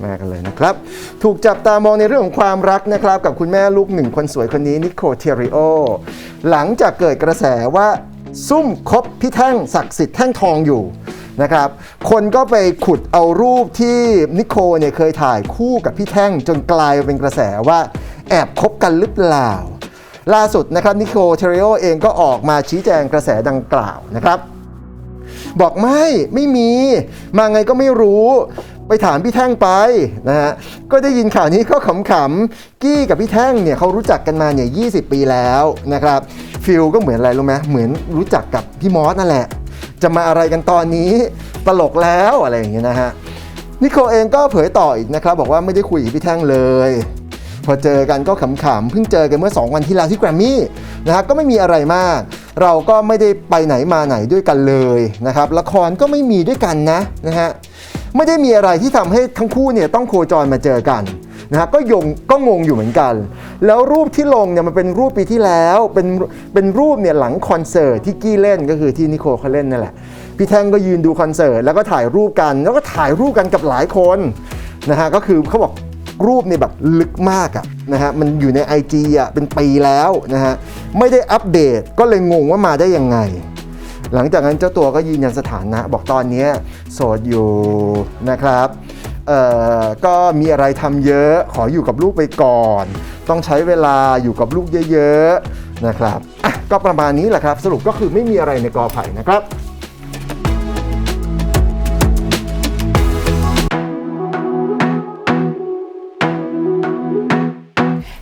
แมากันเลยนะครับ ถูกจับตามองในเรื่องของความรักนะครับ กับคุณแม่ลูกหนึ่งคนสวยคนนี้นิโคเทริโอ หลังจากเกิดกระแสว่า ซุ่มคบพี่แท่งศักดิ์สิทธิ์แท่งทองอยู่นะครับ คนก็ไปขุดเอารูปที่นิโคเนี่ยเคยถ่ายคู่กับพี่แท่งจนกลายเป็นกระแสว่าแอบคบกันหรือเปล่า ล่าสุดนะครับนิโคเทริโอเองก็ออกมาชี้แจงกระแสดังกล่าวนะครับบอกไม่ไม่มี มาไงก็ไม่รู้ ไปถามพี่แท่งไปนะฮะก็ได้ยินข่าวนี้ก็ขำๆกี้กับพี่แท่งเนี่ยเขารู้จักกันมาเนี่ยยีปีแล้วนะครับฟิลก็เหมือนอะไรรู้ไหมเหมือนรู้จักกับพี่มอสนั่นแหละ จะมาอะไรกันตอนนี้ตลกแล้วอะไรอย่างเงี้ยนะฮะนิโคเองก็เผยต่ออีกนะครับบอกว่าไม่ได้คุยกับพี่แท่งเลยพอเจอกันก็ขำๆ เพิ่งเจอกันเมื่อ 2 วันที่แล้วที่แกรมมี่นะครับก็ไม่มีอะไรมาก เราก็ไม่ได้ไปไหนมาไหนด้วยกันเลยนะครับ ละครก็ไม่มีด้วยกันนะนะฮะ ไม่ได้มีอะไรที่ทำให้ทั้งคู่เนี่ยต้องโคจรมาเจอกันนะครับก็ยงก็งงอยู่เหมือนกัน แล้วรูปที่ลงเนี่ยมันเป็นรูปปีที่แล้วเป็นเป็นรูปเนี่ยหลังคอนเสิร์ตที่กี้เล่นก็คือที่นิโคลเขาเล่นนั่นแหละพี่แท่งก็ยืนดูคอนเสิร์ตแล้วก็ถ่ายรูปกัน แล้วก็ถ่ายรูปกันกับหลายคนนะฮะก็คือเขาบอกรูปเนี่ยแบบลึกมากอะนะฮะมันอยู่ใน IG อะเป็นปีแล้วนะฮะไม่ได้อัปเดตก็เลยงงว่ามาได้ยังไง หลังจากนั้นเจ้าตัวก็ยืนยันสถานะ บอกตอนนี้โสดอยู่นะครับก็มีอะไรทำเยอะขออยู่กับลูกไปก่อน ต้องใช้เวลาอยู่กับลูกเยอะๆนะครับก็ประมาณนี้แหละครับ สรุปก็คือไม่มีอะไรในกอไผ่นะครับ